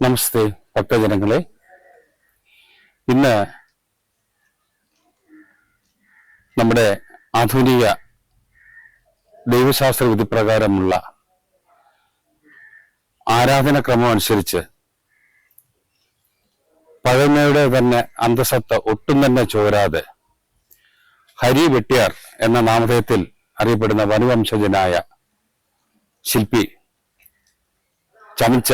നമസ്തേ ഭക്തജനങ്ങളെ. ഇന്ന് നമ്മുടെ ആധുനിക ദൈവശാസ്ത്ര വിധി പ്രകാരമുള്ള ആരാധനക്രമം അനുസരിച്ച് പഴമയുടെ തന്നെ അന്തസത്ത ഒട്ടും തന്നെ ചോരാതെ ഹരി വെട്ടിയാർ എന്ന നാമധേയത്തിൽ അറിയപ്പെടുന്ന വനുവംശജനായ ശില്പി ചമിച്ച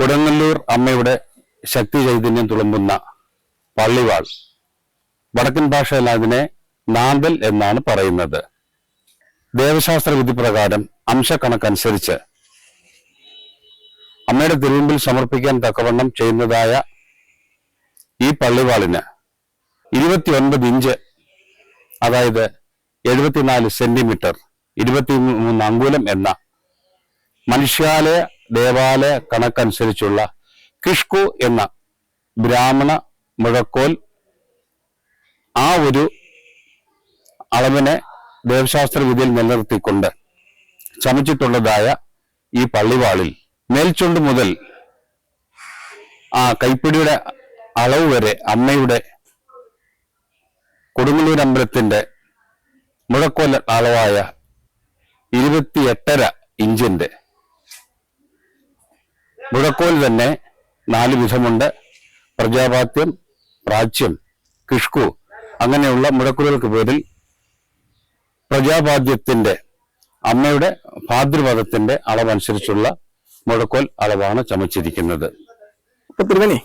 കൊടുങ്ങല്ലൂർ അമ്മയുടെ ശക്തി ചൈതന്യം തുളുമ്പുന്ന പള്ളിവാൾ. വടക്കൻ ഭാഷയിൽ അതിനെ നാന്തൽ എന്നാണ് പറയുന്നത്. ദേവശാസ്ത്ര വിധി പ്രകാരം അംശക്കണക്കനുസരിച്ച് അമ്മയുടെ തിരുമുമ്പിൽ സമർപ്പിക്കാൻ തക്കവണ്ണം ചെയ്യുന്നതായ ഈ പള്ളിവാളിന് ഇരുപത്തിയൊൻപത് ഇഞ്ച് അതായത് എഴുപത്തിനാല് സെന്റിമീറ്റർ ഇരുപത്തി മൂന്ന് അങ്കുലം എന്ന മനുഷ്യാലയ ദേവാലയ കണക്കനുസരിച്ചുള്ള കിഷ്കു എന്ന ബ്രാഹ്മണ മുഴക്കോൽ ആ ഒരു അളവിനെ ദേവശാസ്ത്ര വിധിയിൽ നിലനിർത്തിക്കൊണ്ട് ചമച്ചിട്ടുള്ളതായ ഈ പള്ളിവാളിൽ മേൽച്ചുണ്ട് മുതൽ ആ കൈപ്പിടിയുടെ അളവ് വരെ അമ്മയുടെ കൊടുങ്ങല്ലൂർ അമ്പലത്തിന്റെ മുഴക്കോൽ അളവായ ഇരുപത്തിയെട്ടര ഇഞ്ചിന്റെ മുഴക്കോൽ തന്നെ നാല് വിധമുണ്ട്. പ്രജാപാത്യം പ്രാച്യം കിഷ്കു അങ്ങനെയുള്ള മുഴക്കോലുകൾക്ക് പേരിൽ പ്രജാപാദ്യത്തിന്റെ അമ്മയുടെ ഭാതൃപദത്തിന്റെ അളവനുസരിച്ചുള്ള മുഴക്കോൽ അളവാണ് ചമച്ചിരിക്കുന്നത്. ഇപ്പൊ തിരുവനി.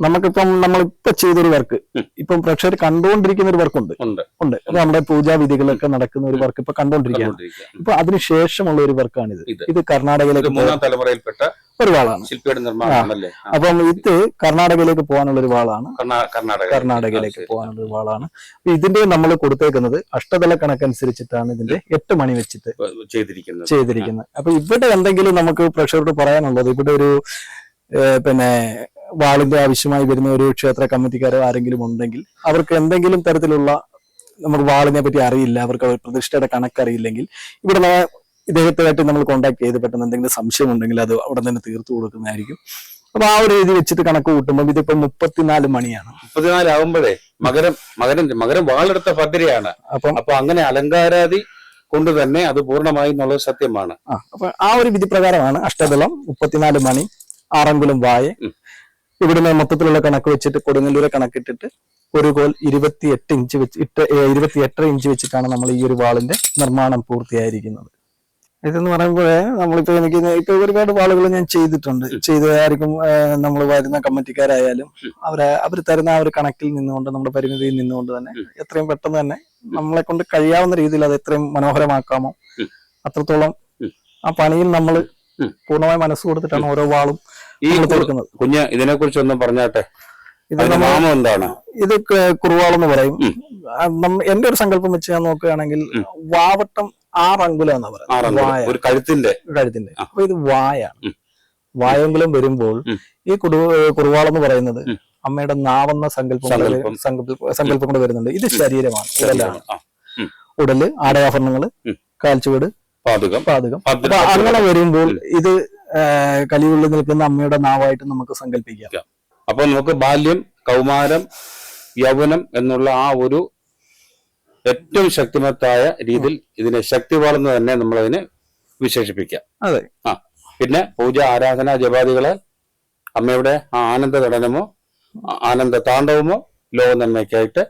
നമുക്കിപ്പം നമ്മളിപ്പൊ ചെയ്തൊരു വർക്ക്. ഇപ്പം പ്രേക്ഷകർ കണ്ടുകൊണ്ടിരിക്കുന്ന ഒരു വർക്ക് ഉണ്ട്. ഉണ്ട്. നമ്മുടെ പൂജാവിധികളൊക്കെ നടക്കുന്ന ഒരു വർക്ക് ഇപ്പൊ കണ്ടുകൊണ്ടിരിക്കുകയാണ് കണ്ടുകൊണ്ടിരിക്കുക. ഇപ്പൊ അതിനുശേഷമുള്ള ഒരു വർക്കാണിത്. ഇത്. കർണാടകയിലെ മൂന്നാം തലമുറയിൽപ്പെട്ട ഒരു വാളാണ്. ശില്പിയുടെ നിർമ്മാണം അപ്പം ഇത് കർണാടകയിലേക്ക് പോകാനുള്ള ഒരു വാളാണ്. കർണാടക കർണാടകയിലേക്ക്. പോകാനുള്ള ഒരു വാളാണ്. ഇതിന്റെ നമ്മൾ കൊടുത്തേക്കുന്നത് അഷ്ടതല കണക്കനുസരിച്ചിട്ടാണ് ഇതിന്റെ എട്ട് മണി വെച്ചിട്ട് ചെയ്തിരിക്കുന്നത്. ചെയ്തിരിക്കുന്നത്. അപ്പൊ ഇവിടെ എന്തെങ്കിലും നമുക്ക് പ്രഷറോട് പറയാനുള്ളത്? ഇവിടെ ഒരു പിന്നെ വാളിന്റെ ആവശ്യമായി വരുന്ന ഒരു ക്ഷേത്ര കമ്മിറ്റിക്കാരോ ആരെങ്കിലും ഉണ്ടെങ്കിൽ അവർക്ക് എന്തെങ്കിലും തരത്തിലുള്ള നമുക്ക് വാളിനെ പറ്റി അറിയില്ല അവർക്ക് പ്രതിഷ്ഠയുടെ കണക്കറിയില്ലെങ്കിൽ ഇവിടെ ഇദ്ദേഹത്തുമായിട്ട് നമ്മൾ കോൺടാക്ട് ചെയ്ത് പെട്ടെന്ന് എന്തെങ്കിലും സംശയം ഉണ്ടെങ്കിൽ അത് അവിടെ തന്നെ തീർത്തു കൊടുക്കുന്നതായിരിക്കും. അപ്പൊ ആ ഒരു രീതി വെച്ചിട്ട് കണക്ക് കൂട്ടുമ്പോൾ ഇതിപ്പോ മുപ്പത്തിനാല് മണിയാണ്. മുപ്പത്തിനാല് ആവുമ്പോഴേ മകരം മകരം മകരം വാളെടുത്ത ഭദ്രയാണ് അപ്പം അപ്പൊ അങ്ങനെ അലങ്കാരാതി കൊണ്ട് തന്നെ അത് പൂർണമായി എന്നുള്ളത് സത്യമാണ്. അപ്പൊ ആ ഒരു വിധി പ്രകാരമാണ് അഷ്ടതലം മുപ്പത്തിനാല് മണി ആറങ്കുലം വായ. ഇവിടുന്ന് മൊത്തത്തിലുള്ള കണക്ക് വെച്ചിട്ട് കൊടുങ്ങല്ലൂരെ കണക്കിട്ടിട്ട് ഒരു കോൽ ഇരുപത്തി എട്ട് ഇഞ്ച് വെച്ച് ഇട്ട് ഇരുപത്തി എട്ടര ഇഞ്ച് വെച്ചിട്ടാണ് നമ്മൾ ഈ ഒരു വാളിന്റെ നിർമ്മാണം പൂർത്തിയായിരിക്കുന്നത്. ഇതെന്ന് പറയുമ്പോഴേ നമ്മളിപ്പോ എനിക്ക് ഇപ്പൊ ഒരുപാട് വാളുകൾ ഞാൻ ചെയ്തിട്ടുണ്ട്. ചെയ്തതായിരിക്കും നമ്മൾ വരുന്ന കമ്മിറ്റിക്കാരായാലും അവരെ അവർ തരുന്ന ആ ഒരു കണക്കിൽ നിന്നുകൊണ്ട് നമ്മുടെ പരിമിതിയിൽ നിന്നുകൊണ്ട് തന്നെ എത്രയും പെട്ടെന്ന് തന്നെ നമ്മളെ കൊണ്ട് കഴിയാവുന്ന രീതിയിൽ അത് എത്രയും മനോഹരമാക്കാമോ? അത്രത്തോളം ആ പണിയിൽ നമ്മൾ. പൂർണമായി മനസ്സ് കൊടുത്തിട്ടാണ് ഓരോ വാളും കൊടുക്കുന്നത്. കുഞ്ഞ ഇതിനെ കുറിച്ച് ഒന്നും പറഞ്ഞാട്ടെ ഇത് എന്താണ്? ഇത് കുറുവാളെന്ന് പറയും. എന്റെ ഒരു സങ്കല്പം വെച്ച് ഞാൻ നോക്കുകയാണെങ്കിൽ വാവട്ടം ആറങ്കുലം എന്നാ പറയുന്നത്. വായ. ഒരു കഴുത്തിന്റെ. കഴുത്തിന്റെ. അപ്പൊ ഇത് വായാണ്. വായങ്കുലം വരുമ്പോൾ ഈ കുടു കുറുവാളെന്ന് പറയുന്നത്. അമ്മയുടെ നാവെന്ന സങ്കല്പം സങ്കല്പം. കൊണ്ട് വരുന്നുണ്ട്. ഇത് ശരീരമാണ്. ഉടലാണ്. ഉടൽ ആടയാഭരണങ്ങൾ. കാൽച്ചുവട് പാതുകം. പാതകം. അപ്പൊ അങ്ങനെ വരുമ്പോൾ ഇത് കലിയുള്ളിൽ നിൽക്കുന്ന അമ്മയുടെ നാവായിട്ട് നമുക്ക് സങ്കല്പിക്കാം. അപ്പൊ നമുക്ക് ബാല്യം കൗമാരം യൗവനം എന്നുള്ള ആ ഒരു ഏറ്റവും ശക്തിമത്തായ രീതിയിൽ ഇതിനെ ശക്തി വളർന്ന് തന്നെ നമ്മൾ അതിനെ വിശേഷിപ്പിക്കാം. അതെ. ആ പിന്നെ പൂജ ആരാധന ജപാദികളെ അമ്മയുടെ ആ ആനന്ദ നടനമോ ആ- ആനന്ദ താണ്ഡവമോ ലോക നന്മയ്ക്കായിട്ട്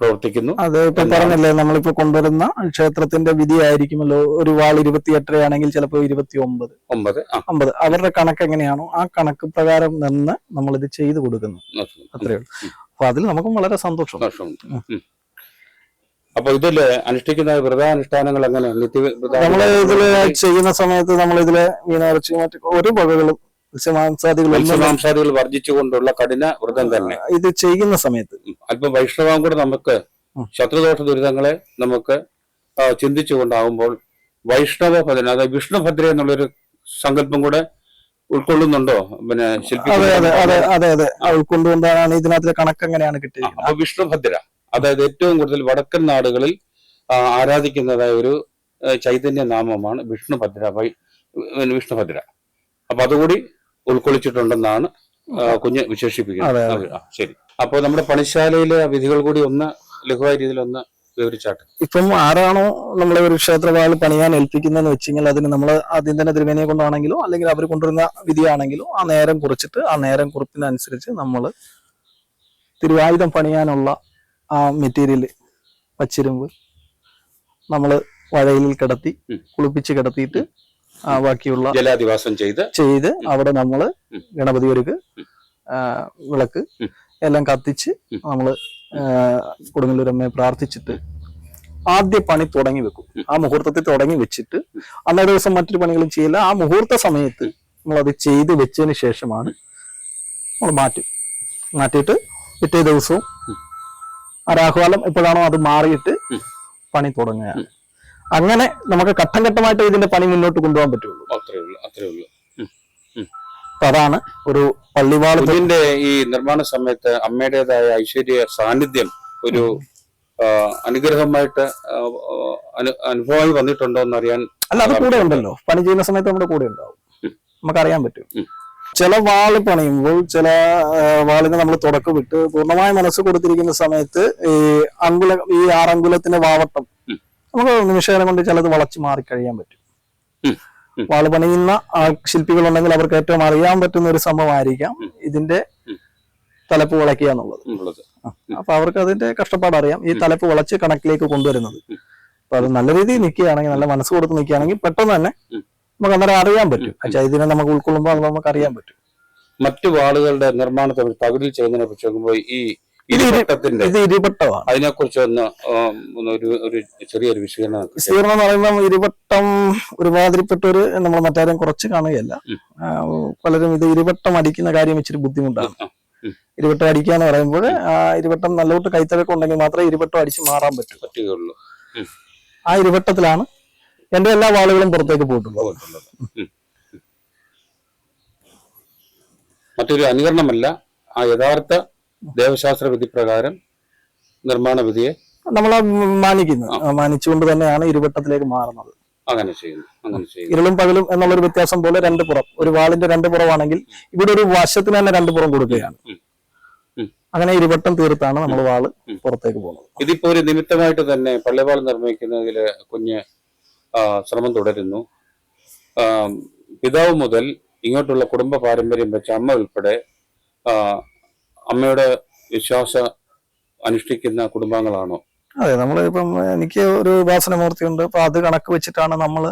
പ്രവർത്തിക്കുന്നു. അത് ഇപ്പൊ പറഞ്ഞല്ലേ നമ്മളിപ്പോ കൊണ്ടുവരുന്ന ക്ഷേത്രത്തിന്റെ വിധി ആയിരിക്കുമല്ലോ ഒരു വാൾ ഇരുപത്തി എട്ടരയാണെങ്കിൽ ചിലപ്പോൾ ഇരുപത്തി ഒമ്പത് ഒമ്പത്. അമ്പത് അവരുടെ കണക്ക് എങ്ങനെയാണോ ആ കണക്ക് പ്രകാരം നിന്ന് നമ്മൾ ഇത് ചെയ്തു കൊടുക്കുന്നു. അത്രയുള്ളൂ അപ്പൊ അതിൽ നമുക്കും വളരെ സന്തോഷം. അപ്പൊ ഇതിൽ അനുഷ്ഠിക്കുന്ന വ്രതാനുഷ്ഠാനങ്ങൾ എങ്ങനെയാണ് നിത്യ നമ്മൾ ഇതിൽ ചെയ്യുന്ന സമയത്ത് നമ്മൾ ഇതിൽ മീനാറച്ചി മറ്റു ഒരു വകകളും മത്സ്യമാംസാദികൾ വർജിച്ചുകൊണ്ടുള്ള കഠിന വ്രതം തന്നെ. ഇത് ചെയ്യുന്ന സമയത്ത്. അല്പം വൈഷ്ണവം കൂടെ നമുക്ക്. ശത്രുദോഷ ദുരിതങ്ങളെ നമുക്ക് ചിന്തിച്ചുകൊണ്ടാകുമ്പോൾ വൈഷ്ണവ ഭദ്ര അതായത് വിഷ്ണുഭദ്ര എന്നുള്ളൊരു സങ്കല്പം കൂടെ ഉൾക്കൊള്ളുന്നുണ്ടോ? പിന്നെ ശില്പി അതെ അതെ അതെ അതെ അതെ. അത് ഉൾക്കൊണ്ടുകൊണ്ടാണ് ഇതിനകത്തിലെ കണക്ക് എങ്ങനെയാണ് കിട്ടിയത് അപ്പൊ വിഷ്ണുഭദ്ര അതായത് ഏറ്റവും കൂടുതൽ വടക്കൻ നാടുകളിൽ ആരാധിക്കുന്നതായ ഒരു ചൈതന്യ നാമമാണ് വിഷ്ണുഭദ്ര വിഷ്ണുഭദ്ര അപ്പൊ അതുകൂടി ഉൾക്കൊള്ളിച്ചിട്ടുണ്ടെന്നാണ് കുഞ്ഞ് വിശേഷിപ്പിക്കുന്നത്. ശരി. അപ്പോൾ നമ്മുടെ പണിശാലയിലെ വിധികൾ കൂടി ഒന്ന് ലഘുവായ രീതിയിൽ ഒന്ന് വിവരിച്ചാട്ടെ. ഇപ്പം ആരാണോ നമ്മളെ ഒരു ക്ഷേത്രവാൾ പണിയാൻ ഏൽപ്പിക്കുന്നതെന്ന് വെച്ചെങ്കിൽ അതിന് നമ്മൾ ആദ്യം തന്നെ തിരുമേനിയെ കൊണ്ടാണെങ്കിലും അല്ലെങ്കിൽ അവർ കൊണ്ടുവരുന്ന വിധിയാണെങ്കിലും ആ നേരം കുറിച്ചിട്ട് ആ നേരം കുറിപ്പിനനുസരിച്ച് നമ്മൾ തിരുവായുധം പണിയാനുള്ള ആ മെറ്റീരിയൽ പച്ചിരുമ്പ് നമ്മൾ വഴയിലിൽ കിടത്തി കുളിപ്പിച്ച് കിടത്തിയിട്ട് ആ ബാക്കിയുള്ള ജലാധിവാസം ചെയ്ത് ചെയ്ത് അവിടെ നമ്മൾ. ഗണപതി ഒരുക്ക് വിളക്ക് എല്ലാം കത്തിച്ച് നമ്മൾ നമ്മൾ കൊടുങ്ങല്ലൂരമ്മയെ പ്രാർത്ഥിച്ചിട്ട് ആദ്യ പണി തുടങ്ങി വെക്കും. ആ മുഹൂർത്തത്തിൽ തുടങ്ങി വെച്ചിട്ട് അന്നേ ദിവസം മറ്റൊരു പണികളും ചെയ്യില്ല. ആ മുഹൂർത്ത സമയത്ത് നമ്മൾ അത് ചെയ്ത് വെച്ചതിന് ശേഷമാണ് നമ്മൾ മാറ്റും. മാറ്റിയിട്ട് പിറ്റേ ദിവസവും രാഹുകാലം എപ്പോഴാണോ അത് മാറിയിട്ട് പണി തുടങ്ങുക. അങ്ങനെ നമുക്ക് ഘട്ടം ഘട്ടമായിട്ട് ഇതിന്റെ പണി മുന്നോട്ട് കൊണ്ടുപോകാൻ പറ്റുള്ളൂ. അത്രേ ഉള്ളൂ അത്രേ ഉള്ളൂ. അതാണ് ഒരു പള്ളിവാൾ ഇതിന്റെ ഈ നിർമ്മാണ സമയത്ത് അമ്മയുടേതായ ഐശ്വര്യ സാന്നിധ്യം ഒരു അനുഗ്രഹമായിട്ട് അനുഭവമായി വന്നിട്ടുണ്ടോ എന്ന് അറിയാൻ അല്ല അത് കൂടെ ഉണ്ടല്ലോ. പണി ചെയ്യുന്ന സമയത്ത് നമ്മുടെ കൂടെ ഉണ്ടാവും. നമുക്ക് അറിയാൻ പറ്റും. ചില വാൾ പണിയുമ്പോൾ ചില വാളിന് നമ്മൾ തുടക്കം വിട്ട് പൂർണമായ മനസ്സ് കൊടുത്തിരിക്കുന്ന സമയത്ത് ഈ അങ്കുല ഈ ആറങ്കുലത്തിന്റെ വാവട്ടം നമുക്ക് നിമിഷകരം കൊണ്ട് ചിലത് വളച്ച് മാറിക്കഴിയാൻ പറ്റും. ഉം. ഉം. വാൾ പണിയുന്ന ആ ശില്പികളുണ്ടെങ്കിൽ അവർക്ക് ഏറ്റവും അറിയാൻ പറ്റുന്ന ഒരു സംഭവമായിരിക്കാം ഇതിന്റെ തലപ്പ് വളയ്ക്കുക എന്നുള്ളത്. അപ്പൊ അവർക്ക് അതിന്റെ കഷ്ടപ്പാട് അറിയാം. ഈ തലപ്പ് വളച്ച് കണക്കിലേക്ക് കൊണ്ടുവരുന്നത്. അപ്പൊ അത് നല്ല രീതിയിൽ നിൽക്കുകയാണെങ്കിൽ നല്ല മനസ്സ് കൊടുത്ത് നിൽക്കുകയാണെങ്കിൽ പെട്ടെന്ന് തന്നെ. നമുക്ക് അന്നേരം അറിയാൻ പറ്റും ആ ചൈതന്യം നമുക്ക് ഉൾക്കൊള്ളുമ്പോൾ അത് നമുക്ക് അറിയാൻ പറ്റും മറ്റു വാളുകളുടെ നിർമ്മാണത്തെ കുറിച്ച് പകുതി ചെയ്യുന്നതിനെ കുറിച്ച് നോക്കുമ്പോൾ ഈ ഇത് ഇരു- ഇരുപട്ടത്തിന്റെ ഇത് ഇരുപട്ടമാണ് അതിനെ കുറിച്ച് ഒന്ന് ഒരു ഒരു ചെറിയൊരു വിശകലനം നടത്തി. എന്ന് പറയുമ്പോൾ ഇരുവട്ടം ഒരുമാതിരിപ്പെട്ടൊരു നമ്മൾ മറ്റാരും കുറച്ച് കാണുകയല്ല ഉം. ആ, പലരും ഇത് ഇരുവട്ടം അടിക്കുന്ന കാര്യം ഇച്ചിരി ബുദ്ധിമുട്ടാണ് ആ, ഉം. ഇരുവട്ടം അടിക്കുക എന്ന് പറയുമ്പോൾ ആ ഇരുവട്ടം നല്ലോട്ട് കൈത്തഴക്കം ഉണ്ടെങ്കിൽ മാത്രമേ ഇരുവട്ടം അടിച്ച് മാറാൻ പറ്റൂ പറ്റുകയുള്ളൂ ഉം. ആ ഇരുവട്ടത്തിലാണ് എന്റെ എല്ലാ വാളുകളും പുറത്തേക്ക് പോയിട്ടുള്ളത്. മറ്റൊരു അനുകരണമല്ല ആ യഥാർത്ഥ ദേവശാസ്ത്ര വിധി പ്രകാരം നിർമ്മാണ വിധിയെ നമ്മൾ മാനിക്കുന്നു മാനിച്ചുകൊണ്ട് തന്നെയാണ് ഇരുവട്ടത്തിലേക്ക് മാറുന്നത്. അങ്ങനെ ചെയ്യുന്നു അങ്ങനെ ചെയ്യുന്നു. ഇരുളും പകലും എന്നുള്ളൊരു വ്യത്യാസം പോലെ രണ്ട് പുറം. ഒരു വാളിന്റെ രണ്ട് പുറമാണെങ്കിൽ ഇവിടെ ഒരു വശത്തിന് തന്നെ രണ്ട് പുറം കൊടുക്കുകയാണ്. അങ്ങനെ ഇരുവട്ടം തീർത്താണ് നമ്മൾ വാൾ. പുറത്തേക്ക് പോകുന്നത്. ഇതിപ്പോ ഒരു നിമിത്തമായിട്ട് തന്നെ പള്ളിവാൾ നിർമ്മിക്കുന്നതിൽ കുഞ്ഞ് ശ്രമം തുടരുന്നു. പിതാവ് മുതൽ ഇങ്ങോട്ടുള്ള കുടുംബ പാരമ്പര്യം വെച്ച അമ്മ ഉൾപ്പെടെ അമ്മയുടെ വിശ്വാസ അനുഷ്ഠിക്കുന്ന കുടുംബാംഗങ്ങളാണോ അതെ നമ്മൾ ഇപ്പം എനിക്ക് ഒരു ഉപാസനമൂർത്തി ഉണ്ട് അപ്പൊ അത് കണക്ക് വെച്ചിട്ടാണ് നമ്മൾ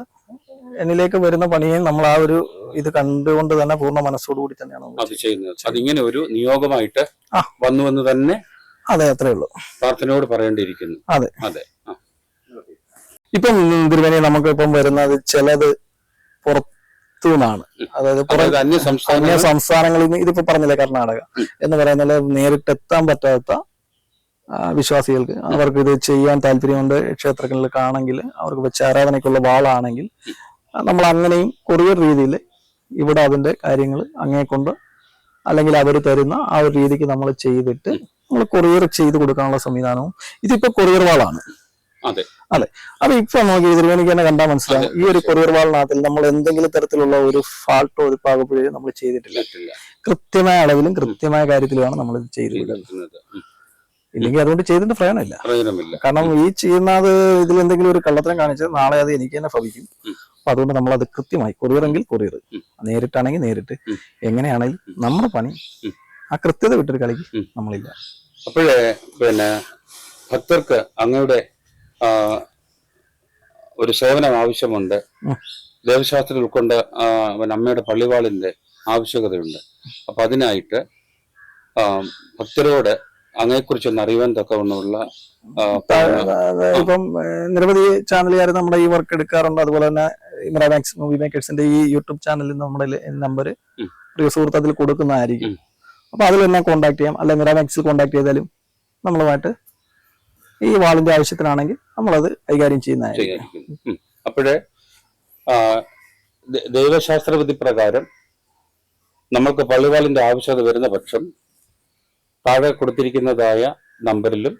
എന്നിലേക്ക് വരുന്ന പണിയും നമ്മൾ ആ ഒരു ഇത് കണ്ടുകൊണ്ട് തന്നെ പൂർണ മനസ്സോടുകൂടി തന്നെയാണ് അത് ചെയ്യുന്നത്. അതിങ്ങനെ ഒരു നിയോഗമായിട്ട് വന്നു വന്നുവെന്ന് തന്നെ അതെ അത്രേ ഉള്ളൂ. പ്രാർത്ഥനയോട് പറയേണ്ടിയിരിക്കുന്നു. അതെ. അതെ. ഇപ്പം തിരുമേനി നമുക്ക് ഇപ്പം വരുന്നത് ചിലത് പുറത്തു നിന്നാണ് അതായത് അന്യ സംസ്ഥാനങ്ങളിൽ നിന്ന് ഇതിപ്പോ പറഞ്ഞില്ലേ കർണാടക? എന്ന് പറയുന്നത് നേരിട്ട് എത്താൻ പറ്റാത്ത വിശ്വാസികൾക്ക് അവർക്ക് ഇത് ചെയ്യാൻ താല്പര്യമുണ്ട് ക്ഷേത്രങ്ങളിലേക്കാണെങ്കിൽ അവർക്ക് വെച്ച ആരാധനയ്ക്കുള്ള വാളാണെങ്കിൽ നമ്മൾ അങ്ങനെയും കൊറിയർ രീതിയിൽ ഇവിടെ അതിന്റെ കാര്യങ്ങൾ അങ്ങേ കൊണ്ട് അല്ലെങ്കിൽ അവർ തരുന്ന ആ ഒരു രീതിക്ക് നമ്മൾ ചെയ്തിട്ട് നമ്മൾ കൊറിയർ ചെയ്ത് കൊടുക്കാനുള്ള സംവിധാനവും ഇതിപ്പോ കൊറിയർ വാളാണ്. അതെ. അതെ. അപ്പൊ ഇപ്പൊ നോക്കി തിരുവേനിക്ക് തന്നെ കണ്ടാൽ മനസ്സിലാവും ഈ ഒരു കൊറിയർ വാളിനകത്തിൽ നമ്മൾ എന്തെങ്കിലും തരത്തിലുള്ള ഒരു ഫാൾട്ടോ ഒരു പാകപ്പിഴയോ നമ്മൾ ചെയ്തിട്ടില്ല. കൃത്യമായ അളവിലും കൃത്യമായ കാര്യത്തിലുമാണ് നമ്മൾ ഇത് ചെയ്ത് വിടുന്നത് ചെയ്തിരിക്കുന്നത്. ഉം. ഇല്ലെങ്കിൽ അതുകൊണ്ട് ചെയ്തിട്ട് പ്രയോജനമില്ല. കാരണം ഈ ചെയ്യുന്നത് ഇതിൽ എന്തെങ്കിലും ഒരു കള്ളത്തരം കാണിച്ചാൽ നാളെ അത് എനിക്ക് തന്നെ ഭവിക്കും. അപ്പൊ അതുകൊണ്ട് നമ്മൾ അത് കൃത്യമായി കൊറിയർ എങ്കിൽ കൊറിയർ. നേരിട്ടാണെങ്കിൽ നേരിട്ട്. എങ്ങനെയാണെങ്കിൽ നമ്മുടെ പണി ആ കൃത്യത വിട്ടൊരു കളിക്ക് നമ്മളില്ല. അപ്പോഴേ പിന്നെ ഭക്തർക്ക് അങ്ങയുടെ ഒരു സേവനം ആവശ്യമുണ്ട്. ദേവശാസ്ത്രം ഉൾക്കൊണ്ട് അമ്മയുടെ പള്ളിവാളിന്റെ ആവശ്യകതയുണ്ട് അപ്പൊ അതിനായിട്ട് ഭക്തരോട് അങ്ങനെക്കുറിച്ചൊന്ന് അറിയാൻ തക്കവണ്ണമുള്ള ഇപ്പം നിരവധി ചാനലുകാർ നമ്മുടെ ഈ വർക്ക് എടുക്കാറുണ്ട് അതുപോലെ തന്നെ ഇമറാമാക്സ് മൂവി മേക്കേഴ്സിന്റെ ഈ യൂട്യൂബ് ചാനലിൽ നമ്മുടെ നമ്പർ. പ്രിയ സുഹൃത്ത് അതിൽ കൊടുക്കുന്നതായിരിക്കും. അപ്പൊ അതിൽ എന്നെ കോൺടാക്ട് ചെയ്യാം അല്ലെ മിറാമാക്സിൽ കോൺടാക്ട് ചെയ്താലും നമ്മളുമായിട്ട് ഈ വാളിന്റെ ആവശ്യത്തിനാണെങ്കിൽ നമ്മളത് കൈകാര്യം ചെയ്യുന്നതായിരിക്കും. അപ്പോഴേ ആ, ദ- ദൈവശാസ്ത്ര വിധി പ്രകാരം നമ്മൾക്ക് പള്ളിവാളിന്റെ ആവശ്യകത വരുന്ന പക്ഷം താഴെ കൊടുത്തിരിക്കുന്നതായ നമ്പറിലും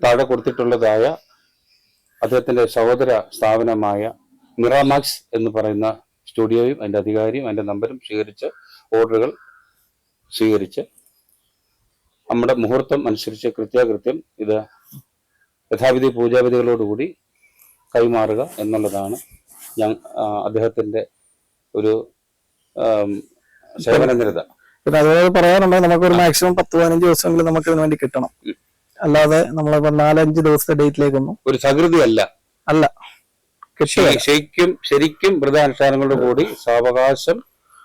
താഴെ കൊടുത്തിട്ടുള്ളതായ അദ്ദേഹത്തിന്റെ സഹോദര സ്ഥാപനമായ മിറാമാക്സ് എന്ന് പറയുന്ന സ്റ്റുഡിയോയും അതിന്റെ അധികാരിയും അതിന്റെ നമ്പരും സ്വീകരിച്ച് ഓർഡറുകൾ സ്വീകരിച്ച് നമ്മുടെ മുഹൂർത്തം അനുസരിച്ച് കൃത്യാകൃത്യം ഇത് യഥാവിധി പൂജാവിധികളോടുകൂടി കൈമാറുക എന്നുള്ളതാണ് ഞാൻ അദ്ദേഹത്തിന്റെ അദ്ദേഹത്തിന്റെ ഒരു സേവനനിരത. സേവന നിരത പിന്നെ അതുപോലെ പറയാനുണ്ടെങ്കിൽ നമുക്കൊരു മാക്സിമം പത്ത് പതിനഞ്ച് ദിവസമെങ്കിലും നമുക്ക് ഇതിനു വേണ്ടി കിട്ടണം. അല്ലാതെ നമ്മളിപ്പോ നാലഞ്ച് ദിവസത്തെ ഡേറ്റിലേക്കൊന്നും ഒരു സകൃതി അല്ല. അല്ല ശരിക്കും ശരിക്കും വ്രതാനുഷ്ഠാനങ്ങളോട് കൂടി സാവകാശം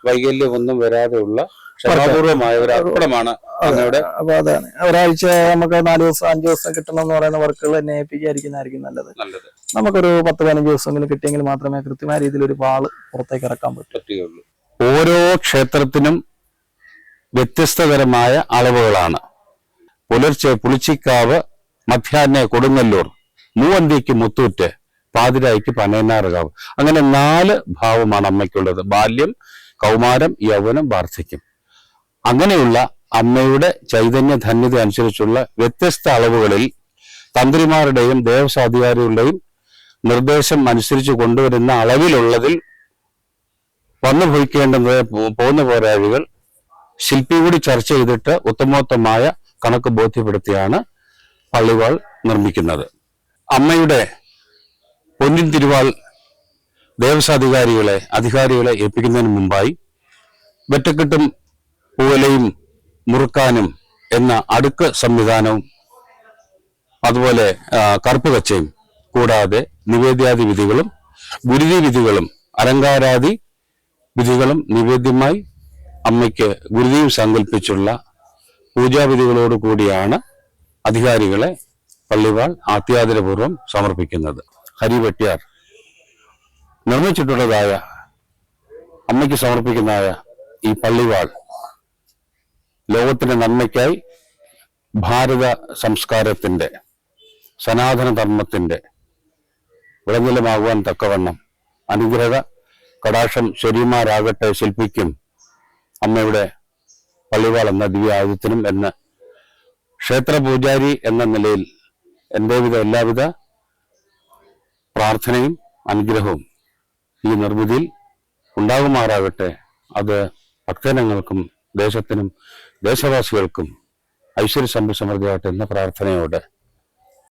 വൈകല്യം ഒന്നും വരാതെയുള്ള ക്ഷമാപൂർവമായ ഒരു അർപ്പണമാണ് അങ്ങയുടെ അപ്പൊ അതാണ്. ഒരാഴ്ച നമുക്ക് നാല് ദിവസം അഞ്ചു ദിവസം കിട്ടണം എന്ന് പറയുന്ന വർക്കുകൾ തന്നെ ഏൽപ്പിക്കാതിരിക്കുന്നതായിരിക്കും നല്ലത്. നല്ലത്. നമുക്കൊരു പത്ത് പതിനഞ്ച് ദിവസമെങ്കിലും കിട്ടിയെങ്കിൽ മാത്രമേ കൃത്യമായ രീതിയിൽ ഒരു പാൾ പുറത്തേക്ക് ഇറക്കാൻ പറ്റൂ. ഓരോ ക്ഷേത്രത്തിനും വ്യത്യസ്തതരമായ അളവുകളാണ്. പുലർച്ചെ പുളിച്ചിക്കാവ് മധ്യാഹ്ന കൊടുങ്ങല്ലൂർ മൂവന്തിക്ക് മുത്തൂറ്റ് പാതിരായിക്ക് പനയനാറുകാവ് അങ്ങനെ നാല് ഭാവമാണ് അമ്മയ്ക്കുള്ളത്. ബാല്യം കൗമാരം യൗവനം വാർദ്ധക്യം. അങ്ങനെയുള്ള അമ്മയുടെ ചൈതന്യ ധന്യത അനുസരിച്ചുള്ള വ്യത്യസ്ത അളവുകളിൽ തന്ത്രിമാരുടെയും ദേവസ്വാധികാരികളുടെയും നിർദ്ദേശം അനുസരിച്ച് കൊണ്ടുവരുന്ന അളവിലുള്ളതിൽ വന്നു ഭവിക്കേണ്ടത് പോകുന്ന പോരാഴികൾ ശില്പി കൂടി ചർച്ച ചെയ്തിട്ട് ഉത്തമോത്തമായ കണക്ക് ബോധ്യപ്പെടുത്തിയാണ് പള്ളിവാൾ നിർമ്മിക്കുന്നത്. അമ്മയുടെ പൊന്നിൻ തിരുവാൾ ദേവസ്വാധികാരികളെ അധികാരികളെ ഏൽപ്പിക്കുന്നതിന് മുമ്പായി വെറ്റക്കെട്ടും പൂവലയും മുറുക്കാനും എന്ന അടുക്ക് സംവിധാനവും അതുപോലെ കറുപ്പ് കച്ചയും കൂടാതെ നിവേദ്യാദി വിധികളും ഗുരുതി വിധികളും അലങ്കാരാദി വിധികളും നിവേദ്യമായി അമ്മയ്ക്ക് ഗുരുതിയും സങ്കല്പിച്ചുള്ള പൂജാവിധികളോട് കൂടിയാണ് അധികാരികളെ പള്ളിവാൾ ആത്യാദരപൂർവം സമർപ്പിക്കുന്നത്. ഹരി വെട്ടിയാർ നിർമ്മിച്ചിട്ടുള്ളതായ അമ്മയ്ക്ക് സമർപ്പിക്കുന്നതായ ഈ പള്ളിവാൾ ലോകത്തിന്റെ നന്മയ്ക്കായി ഭാരത സംസ്കാരത്തിന്റെ സനാതന ധർമ്മത്തിന്റെ വിളനിലമാകുവാൻ തക്കവണ്ണം അനുഗ്രഹ കടാക്ഷം ശരിമാരാകട്ടെ ശില്പിക്കും അമ്മയുടെ പള്ളിവാൾ എന്ന ദിവ്യായുധത്തിനും എന്ന് ക്ഷേത്ര പൂജാരി എന്ന നിലയിൽ എന്റേവിധ എല്ലാവിധ പ്രാർത്ഥനയും അനുഗ്രഹവും ഈ നിർമ്മിതിയിൽ ഉണ്ടാകുമാറാകട്ടെ. അത് ഭക്തജനങ്ങൾക്കും ദേശത്തിനും ദേശവാസികൾക്കും ഐശ്വര്യ സമ്പൽ സമൃദ്ധിയാകട്ടെ എന്ന പ്രാർത്ഥനയോടെ